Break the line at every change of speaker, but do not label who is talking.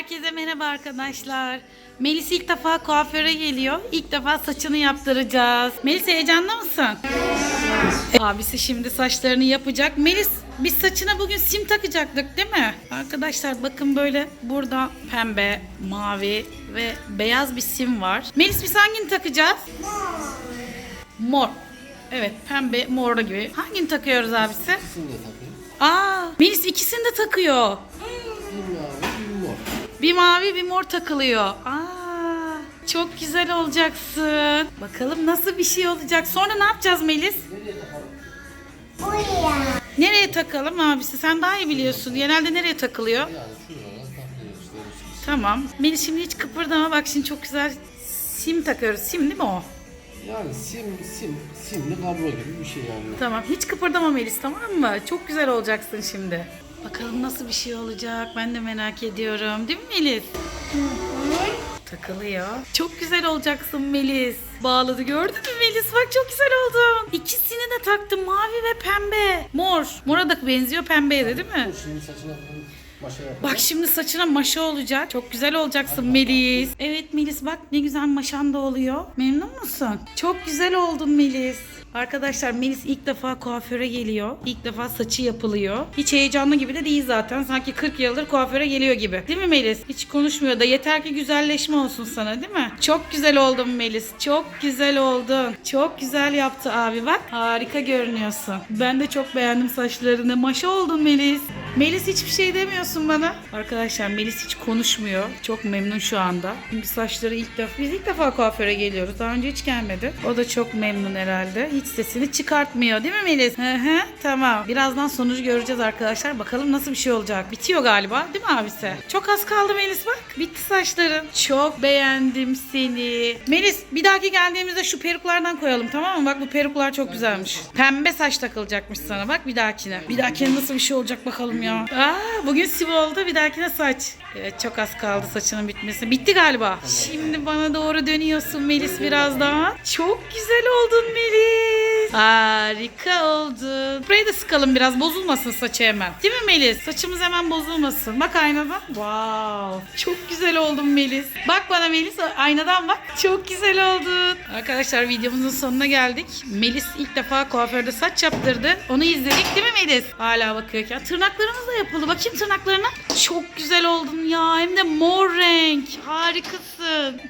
Herkese merhaba arkadaşlar. Melis ilk defa kuaföre geliyor. İlk defa saçını yaptıracağız. Melis heyecanlı mısın? Abisi şimdi saçlarını yapacak. Melis biz saçına bugün sim takacaktık değil mi? Arkadaşlar bakın böyle burada pembe, mavi ve beyaz bir sim var. Melis biz hangini takacağız? Mor. Evet pembe mor gibi. Hangini takıyoruz abisi?
İkisini de takayım.
Aa, Melis ikisini de takıyor.
Bir mavi, bir mor.
Bir mavi bir mor takılıyor. Aa, çok güzel olacaksın. Bakalım nasıl bir şey olacak. Sonra ne yapacağız Melis?
Nereye takalım?
Nereye takalım abisi? Sen daha iyi biliyorsun. Genelde nereye takılıyor? Tamam. Melis şimdi hiç kıpırdama. Bak şimdi çok güzel sim takıyoruz. Sim değil mi o?
Yani sim, sim, simli kablo gibi bir şey yani.
Tamam. Hiç kıpırdama Melis tamam mı? Çok güzel olacaksın şimdi. Bakalım nasıl bir şey olacak. Ben de merak ediyorum. Değil mi Melis? Takılıyor. Çok güzel olacaksın Melis. Bağladı gördün mü Melis? Bak çok güzel oldun. İkisini de taktım. Mavi ve pembe. Mor. Mora da benziyor pembeye de değil mi?
Şimdi saçına maşa yapalım.
Bak şimdi saçına maşa olacak. Çok güzel olacaksın Melis. Evet Melis bak ne güzel maşan da oluyor. Memnun musun? Çok güzel oldun Melis. Arkadaşlar Melis ilk defa kuaföre geliyor. İlk defa saçı yapılıyor. Hiç heyecanlı gibi de değil zaten. Sanki 40 yıldır kuaföre geliyor gibi. Değil mi Melis? Hiç konuşmuyor da yeter ki güzelleşme olsun sana değil mi? Çok güzel oldun Melis. Çok güzel oldun. Çok güzel yaptı abi bak. Harika görünüyorsun. Ben de çok beğendim saçlarını. Maşa oldun Melis. Melis hiçbir şey demiyorsun bana. Arkadaşlar Melis hiç konuşmuyor. Çok memnun şu anda. Çünkü saçları ilk defa, biz ilk defa kuaföre geliyoruz. Daha önce hiç gelmedi. O da çok memnun herhalde. Hiç sesini çıkartmıyor değil mi Melis? Hı hı tamam. Birazdan sonucu göreceğiz arkadaşlar. Bakalım nasıl bir şey olacak. Bitiyor galiba değil mi abisi? Çok az kaldı Melis bak. Bitti saçların. Çok beğendim seni. Melis bir dahaki geldiğimizde şu peruklardan koyalım tamam mı? Bak bu peruklar çok güzelmiş. Pembe saç takılacakmış sana bak bir dahakine. Bir dahakine nasıl bir şey olacak bakalım ya. Aa, bugün siv oldu bir dahakine saç. Evet çok az kaldı saçının bitmesi. Bitti galiba. Şimdi bana doğru dönüyorsun Melis biraz daha. Çok güzel oldun Melis. Harika oldun. Burayı da sıkalım biraz bozulmasın saçı hemen. Değil mi Melis? Saçımız hemen bozulmasın. Bak aynadan. Wow. Çok güzel oldun Melis. Bak bana Melis aynadan bak. Çok güzel oldun. Arkadaşlar videomuzun sonuna geldik. Melis ilk defa kuaförde saç yaptırdı. Onu izledik değil mi Melis? Hala bakıyorken. Tırnaklarımız da yapıldı. Bakayım tırnaklarına. Çok güzel oldun ya. Hem de mor renk. Harikasın.